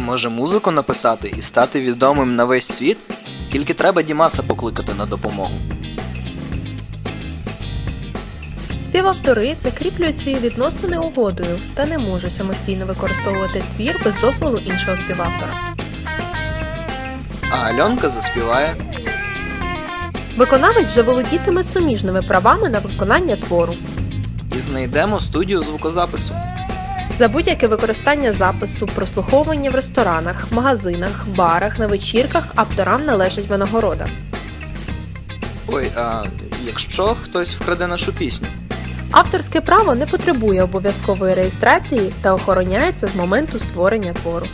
може музику написати і стати відомим на весь світ? Тільки треба Дімаса покликати на допомогу. Співавтори закріплюють свої відносини угодою та не можуть самостійно використовувати твір без дозволу іншого співавтора. А Альонка заспіває. Виконавець же володітиме суміжними правами на виконання твору. І знайдемо студію звукозапису. За будь-яке використання запису, прослуховування в ресторанах, магазинах, барах, на вечірках авторам належить винагорода. Ой, а якщо хтось вкраде нашу пісню? Авторське право не потребує обов'язкової реєстрації та охороняється з моменту створення твору.